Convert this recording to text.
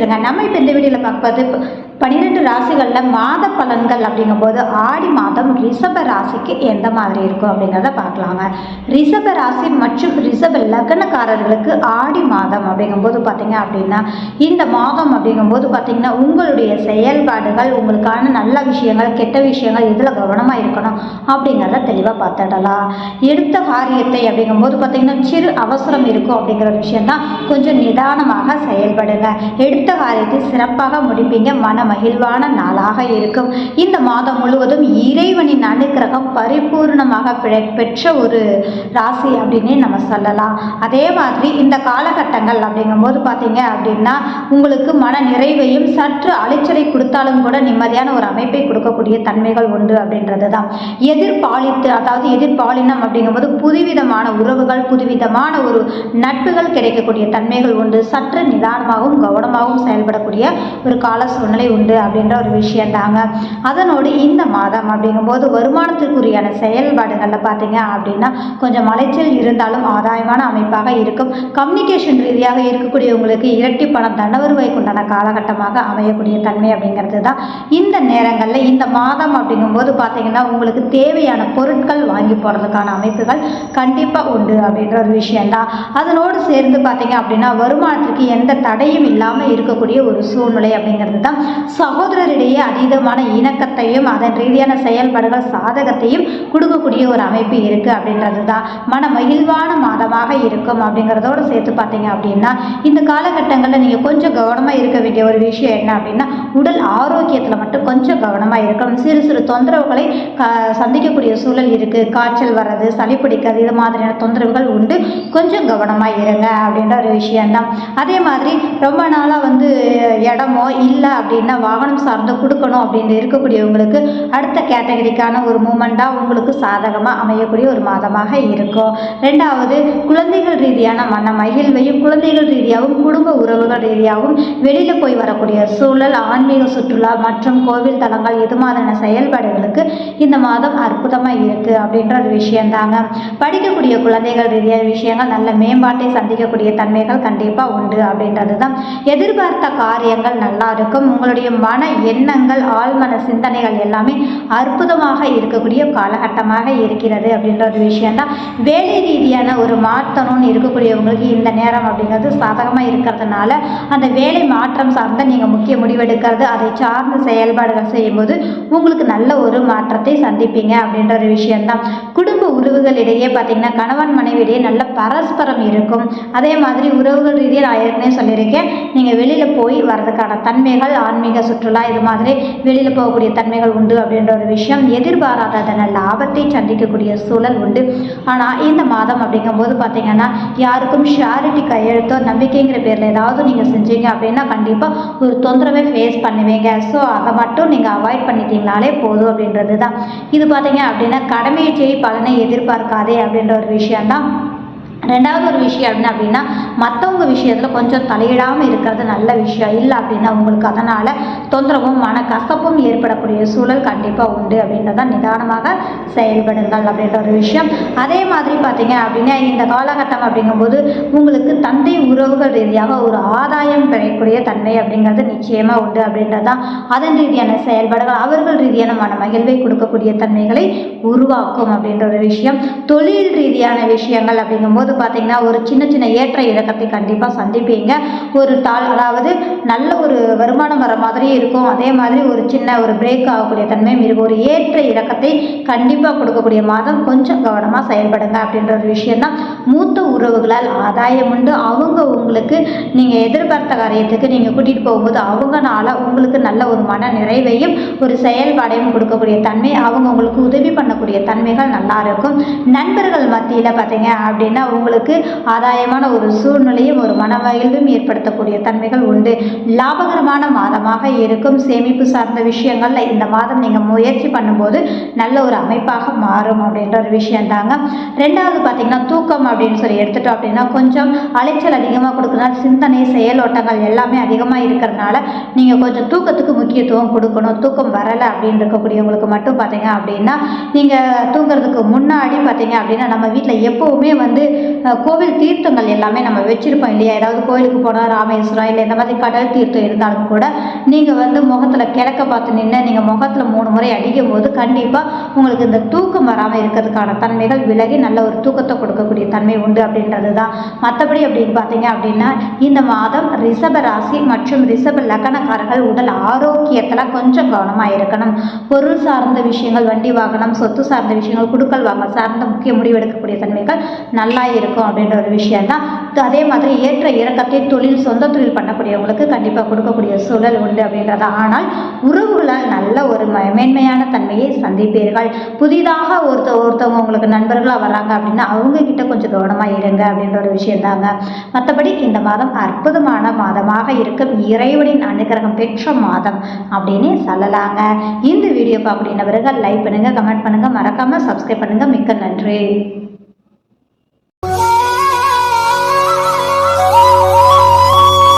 பேசுகிறேங்க நம்ம இப்போ இந்த வீடியோவில் பார்க்க பார்க்கும்போது பன்னிரெண்டு ராசிகளில் மாத பலன்கள் அப்படிங்கும்போது ஆடி மாதம் ரிஷப ராசிக்கு எந்த மாதிரி இருக்கும் அப்படிங்கிறத பார்க்கலாங்க. ரிஷப ராசி மற்றும் ரிஷப லக்னக்காரர்களுக்கு ஆடி மாதம் அப்படிங்கும்போது பார்த்தீங்க அப்படின்னா இந்த மாதம் அப்படிங்கும்போது பார்த்தீங்கன்னா உங்களுடைய செயல்பாடுகள் உங்களுக்கான நல்ல விஷயங்கள் கெட்ட விஷயங்கள் இதில் கவனமாக இருக்கணும் அப்படிங்கிறத தெளிவாக பார்த்துடலாம். எடுத்த காரியத்தை அப்படிங்கும்போது பார்த்தீங்கன்னா சிறு அவசரம் இருக்கும் அப்படிங்கிற விஷயம்தான் கொஞ்சம் நிதானமாக செயல்படுங்க. எடுத்த காரியத்தை சிறப்பாக முடிப்பீங்க மனம் மகிழ்வான நாளாக இருக்கும். இந்த மாதம் முழுவதும் இறைவனின் அனுக்கிரகம் பரிபூர்ணமாக பிழை- பெற்ற ஒரு ராசி அப்படின்னே நம்ம சொல்லலாம். அதே மாதிரி இந்த காலகட்டங்கள் அப்படிங்கும்போது பார்த்தீங்க அப்படின்னா உங்களுக்கு மன நிறைவையும் சற்று அலைச்சலை கொடுத்தாலும் கூட நிம்மதியான ஒரு அமைப்பை கொடுக்கக்கூடிய தன்மைகள் உண்டு அப்படின்றது தான் எதிர்பாலித்து அதாவது எதிர்பாலினம் அப்படிங்கும்போது புதுவிதமான உறவுகள் புதுவிதமான ஒரு நட்புகள் கிடைக்கக்கூடிய தன்மைகள் உண்டு. சற்று நிதானமாகவும் கவனமாகவும் செயல்படக்கூடிய ஒரு கால சூழ்நிலை உண்டு. அப்படின்ற ஒரு விஷயம் தாங்க அதனோடு இந்த மாதம் அப்படிங்கும்போது வருமானத்திற்குரியான செயல்பாடுகளில் பார்த்தீங்க அப்படின்னா கொஞ்சம் அலைச்சல் இருந்தாலும் ஆதாயமான அமைப்பாக இருக்கும். கம்யூனிகேஷன் ரீதியாக இருக்கக்கூடியவங்களுக்கு இரட்டி பணம் தண்டவருவாய்க்கு உண்டான காலகட்டமாக அமையக்கூடிய தன்மை அப்படிங்கிறது தான் இந்த நேரங்களில் இந்த மாதம் அப்படிங்கும்போது பார்த்தீங்கன்னா உங்களுக்கு தேவையான பொருட்கள் வாங்கி போகிறதுக்கான அமைப்புகள் கண்டிப்பாக உண்டு அப்படின்ற ஒரு விஷயந்தான். அதனோடு சேர்ந்து பார்த்தீங்க அப்படின்னா வருமானத்திற்கு எந்த தடையும் இல்லாமல் இருக்கக்கூடிய ஒரு சூழ்நிலை அப்படிங்கிறது தான் சகோதரரிடையே அதீதமான இணக்கத்தையும் அதன் ரீதியான செயல்பாடுகள் சாதகத்தையும் கொடுக்கக்கூடிய ஒரு அமைப்பு இருக்குது அப்படின்றது தான் மன மகிழ்வான மாதமாக இருக்கும் அப்படிங்கிறதோடு சேர்த்து பார்த்தீங்க அப்படின்னா இந்த காலகட்டங்களில் நீங்கள் கொஞ்சம் கவனமாக இருக்க வேண்டிய ஒரு விஷயம் என்ன அப்படின்னா உடல் ஆரோக்கியத்தில் மட்டும் கொஞ்சம் கவனமாக இருக்கணும். சிறு சிறு தொந்தரவுகளை க சந்திக்கக்கூடிய சூழல் இருக்குது காய்ச்சல் வர்றது சளி பிடிக்கிறது இது மாதிரியான தொந்தரவுகள் உண்டு. கொஞ்சம் கவனமாக இருங்க அப்படின்ற ஒரு விஷயம்தான். அதே மாதிரி ரொம்ப நாளாக வந்து இடமோ இல்லை அப்படின்னா வாகனம் சார்ந்து கொடுக்கணும் அப்படின்னு இருக்கக்கூடியவங்களுக்கு அடுத்த கேட்டகரிக்கான ஒரு மூமெண்ட்டாக உங்களுக்கு சாதகமாக அமையக்கூடிய ஒரு மாதமாக இருக்கும். ரெண்டாவது குழந்தைகள் ரீதியான மன மகிழ்வையும் குழந்தைகள் ரீதியாகவும் குடும்ப உறவுகள் ரீதியாகவும் வெளியில் போய் வரக்கூடிய சூழல் ஆன்மீக சுற்றுலா மற்றும் கோவில் தலங்கள் இது மாதிரியான செயல்பாடுகளுக்கு இந்த மாதம் அற்புதமாக இருக்குது அப்படின்ற ஒரு விஷயந்தாங்க படிக்கக்கூடிய குழந்தைகள் ரீதியான விஷயங்கள் நல்ல மேம்பாட்டை சந்திக்கக்கூடிய தன்மைகள் கண்டிப்பாக உண்டு அப்படின்றது தான் எதிர்பார்த்த காரியங்கள் நல்லா இருக்கும். உங்களுடைய மன எண்ணங்கள் ஆழ்மன சிந்தனைகள் எல்லாமே அற்புதமாக இருக்கக்கூடிய காலகட்டமாக இருக்கிறது அப்படின்ற ஒரு விஷயம்தான். வேலை ரீதியான ஒரு மாற்றணும்னு இருக்கக்கூடியவங்களுக்கு இந்த நேரம் அப்படிங்கிறது சாதகமாக இருக்கிறதுனால அந்த வேலை மாற்றம் சார்ந்த நீங்கள் முக்கிய முடிவெடுக்கிறது அதை சார்ந்த செயல்பாடுகள் செய்யும்போது உங்களுக்கு நல்ல ஒரு மாற்றத்தை சந்திப்பீங்க அப்படின்ற ஒரு விஷயம்தான். குடும்ப உறவுகளிடையே பார்த்தீங்கன்னா கணவன் மனைவியிடையே நல்ல பரஸ்பரம் இருக்கும். அதே மாதிரி உறவுகள் ரீதியாக நான் ஏற்கனவே சொல்லியிருக்கேன். நீங்கள் வெளியில் போய் வர்றதுக்கான தன்மைகள் ஆன்மீக சுற்றுலா இது மாதிரி வெளியில் போகக்கூடிய தன்மைகள் உண்டு அப்படின்ற ஒரு விஷயம். எதிர்பாராததன லாபத்தை சந்திக்கக்கூடிய சூழல் உண்டு. ஆனால் இந்த மாதம் அப்படிங்கும்போது பார்த்தீங்கன்னா யாருக்கும் ஷாரிட்டி கையெழுத்தோ நம்பிக்கைங்கிற பேரில் ஏதாவது நீங்கள் செஞ்சீங்க அப்படின்னா கண்டிப்பாக ஒரு தொந்தரவை ஃபேஸ் பண்ணுவீங்க. ஸோ அதை மட்டும் நீங்கள் அவாய்ட் பண்ணிட்டீங்கனாலே போதும் அப்படின்றது தான் இது பார்த்தீங்க அப்படின்னா கடமையை செய் பலனை எதிர்பார்க்காதே அப்படின்ற ஒரு விஷயம்தான். ரெண்டாவது ஒரு விஷயம் என்ன அப்படின்னா மற்றவங்க விஷயத்தில் கொஞ்சம் தலையிடாமல் இருக்கிறது நல்ல விஷயம். இல்லை அப்படின்னா உங்களுக்கு அதனால் தொந்தரவும் மன கசப்பும் ஏற்படக்கூடிய சூழல் கண்டிப்பாக உண்டு அப்படின்றத நிதானமாக செயல்படுங்கள் அப்படின்ற ஒரு விஷயம். அதே மாதிரி பார்த்தீங்க அப்படின்னா இந்த காலகட்டம் அப்படிங்கும்போது உங்களுக்கு தந்தை உறவுகள் ரீதியாக ஒரு ஆதாயம் பெறக்கூடிய தன்மை அப்படிங்கிறது நிச்சயமாக உண்டு அப்படின்றது தான் அதன் ரீதியான செயல்பாடுகள் அவர்கள் ரீதியான மன மகிழ்வை கொடுக்கக்கூடிய தன்மைகளை உருவாக்கும் அப்படின்ற ஒரு விஷயம். தொழில் ரீதியான விஷயங்கள் அப்படிங்கும்போது பார்த்தீங்கன்னா ஒரு சின்ன சின்ன ஏற்ற இறக்கத்தை கண்டிப்பாக சந்திப்பீங்க. ஒரு தாள் அதாவது நல்ல ஒரு வருமானம் வர மாதிரியும் இருக்கும். அதே மாதிரி ஒரு சின்ன ஒரு பிரேக் ஆகக்கூடிய தன்மையும் இருக்கும். ஒரு ஏற்ற இறக்கத்தை கண்டிப்பாக கொடுக்கக்கூடிய மாதம் கொஞ்சம் கவனமாக செயல்படுங்க அப்படின்ற ஒரு விஷயந்தான் மூத்த உறவுகளால் ஆதாயம் உண்டு. அவங்க உங்களுக்கு நீங்கள் எதிர்பார்த்த காரியத்துக்கு நீங்கள் கூட்டிகிட்டு போகும்போது அவங்கனால உங்களுக்கு நல்ல ஒரு மன நிறைவையும் ஒரு செயல்பாடையும் கொடுக்கக்கூடிய தன்மை அவங்க உங்களுக்கு உதவி பண்ணக்கூடிய தன்மைகள் நல்லா இருக்கும். நண்பர்கள் மத்தியில் பார்த்தீங்க அப்படின்னா உங்களுக்கு ஆதாயமான ஒரு சூழ்நிலையும் ஒரு மனமகிழ்வும் ஏற்படுத்தக்கூடிய தன்மைகள் உண்டு. லாபகரமான மாதமாக இருக்கும். சேமிப்பு சார்ந்த விஷயங்கள்ல இந்த மாதம் நீங்கள் முயற்சி பண்ணும்போது நல்ல ஒரு அமைப்பாக மாறும் அப்படின்ற ஒரு விஷயம் தாங்க. ரெண்டாவது பார்த்தீங்கன்னா தூக்கம் அப்படின்னு சொல்லி எடுத்துட்டோம் அப்படின்னா கொஞ்சம் அலைச்சல் அதிகமாக கொடுக்கறதுனால சிந்தனை செயலோட்டங்கள் எல்லாமே அதிகமாக இருக்கிறதுனால நீங்கள் கொஞ்சம் தூக்கத்துக்கு முக்கியத்துவம் கொடுக்கணும். தூக்கம் வரலை அப்படின்னு இருக்கக்கூடியவங்களுக்கு மட்டும் பார்த்தீங்க அப்படின்னா நீங்கள் தூங்குறதுக்கு முன்னாடி பார்த்தீங்க அப்படின்னா நம்ம வீட்டில் எப்போவுமே வந்து கோவில் தீர்த்தங்கள் எல்லாமே நம்ம வச்சுருப்போம் இல்லையா? ஏதாவது கோயிலுக்கு போனால் ராமேஸ்வரம் இல்லை இந்த மாதிரி கடல் தீர்த்தம் இருந்தாலும் கூட நீங்கள் வந்து முகத்தில் கிழக்க பார்த்து நின்று நீங்கள் முகத்தில் மூணு முறை அடிக்கும் போது கண்டிப்பாக உங்களுக்கு இந்த தூக்கம் வராமல் இருக்கிறதுக்கான தன்மைகள் விலகி நல்ல ஒரு தூக்கத்தை கொடுக்கக்கூடிய தன்மை உண்டு அப்படின்றது தான் மற்றபடி அப்படின்னு பார்த்தீங்க அப்படின்னா இந்த மாதம் ரிஷப ராசி மற்றும் ரிஷப லக்னக்காரர்கள் உடல் ஆரோக்கியத்தில் கொஞ்சம் கவனமாக இருக்கணும். பொருள் சார்ந்த விஷயங்கள் வண்டி வாகனம் சொத்து சார்ந்த விஷயங்கள் குடுக்கல் வாங்க சார்ந்த முக்கிய முடிவெடுக்கக்கூடிய தன்மைகள் நல்லா இருக்கும் அப்படின்ற ஒரு விஷயம் தான் அதே மாதிரி ஏற்ற இறக்கத்தை தொழில் சொந்த தொழில் பண்ணக்கூடியவங்களுக்கு கண்டிப்பாக கொடுக்கக்கூடிய சூழல் உண்டு அப்படின்றது. ஆனால் உறவுகளால் நல்ல ஒரு மேன்மையான தன்மையை சந்திப்பீர்கள். புதிதாக ஒருத்த ஒருத்தவங்க உங்களுக்கு நண்பர்களாக வராங்க அப்படின்னா அவங்க கிட்ட கொஞ்சம் கவனமாக இருங்க அப்படின்ற ஒரு விஷயம் தாங்க மற்றபடி இந்த மாதம் அற்புதமான மாதமாக இருக்கும். இறைவனின் அனுகிரகம் பெற்ற மாதம் அப்படின்னு சொல்லலாங்க. இந்த வீடியோ பார்க்கக்கூடிய நபர்கள் லைக் பண்ணுங்க கமெண்ட் பண்ணுங்க. மறக்காம சப்ஸ்கிரைப் பண்ணுங்க. மிக்க நன்றி.